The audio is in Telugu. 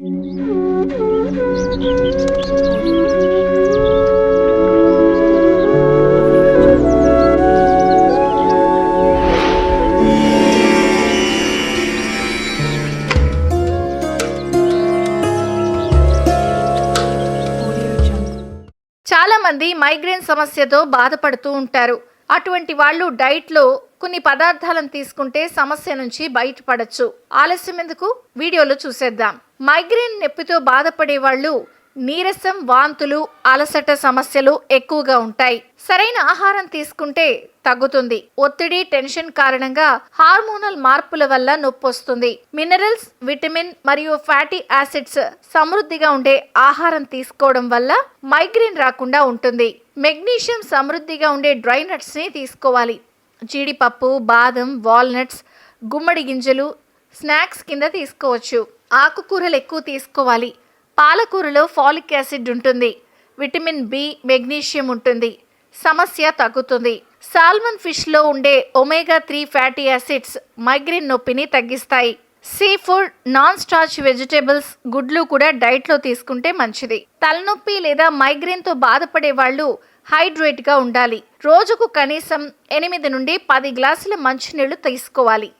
చాలా మంది మైగ్రేన్ సమస్యతో బాధపడుతూ ఉంటారు. అటువంటి వాళ్ళు డైట్లో కొన్ని పదార్థాలను తీసుకుంటే సమస్య నుంచి బయటపడచ్చు. ఆలస్యం ఎందుకు? వీడియోలో చూసేద్దాం. మైగ్రేన్ నొప్పితో బాధపడే వాళ్ళు నీరసం వాంతులు అలసట సమస్యలు ఎక్కువగా ఉంటాయి. సరైన ఆహారం తీసుకుంటే తగ్గుతుంది. ఒత్తిడి టెన్షన్ కారణంగా హార్మోనల్ మార్పుల వల్ల నొప్పి వస్తుంది. మినరల్స్ విటమిన్ మరియు ఫ్యాటీ యాసిడ్స్ సమృద్ధిగా ఉండే ఆహారం తీసుకోవడం వల్ల మైగ్రేన్ రాకుండా ఉంటుంది. మెగ్నీషియం సమృద్ధిగా ఉండే డ్రై నట్స్ని తీసుకోవాలి. జీడిపప్పు బాదం వాల్నట్స్ గుమ్మడి గింజలు స్నాక్స్ కింద తీసుకోవచ్చు. ఆకుకూరలు ఎక్కువ తీసుకోవాలి. పాలకూరలో ఫాలిక్ యాసిడ్ ఉంటుంది. విటమిన్ బి మెగ్నీషియం ఉంటుంది. సమస్య తగ్గుతుంది. సాల్మన్ ఫిష్లో ఉండే omega three fatty acids migraine నొప్పిని తగ్గిస్తాయి. Seafood non starch vegetables గుడ్లు కూడా డైట్లో తీసుకుంటే మంచిది. తలనొప్పి లేదా మైగ్రేన్తో బాధపడే వాళ్ళు హైడ్రేట్గా ఉండాలి. రోజుకు కనీసం ఎనిమిది నుండి పది గ్లాసుల మంచినీళ్ళు తీసుకోవాలి.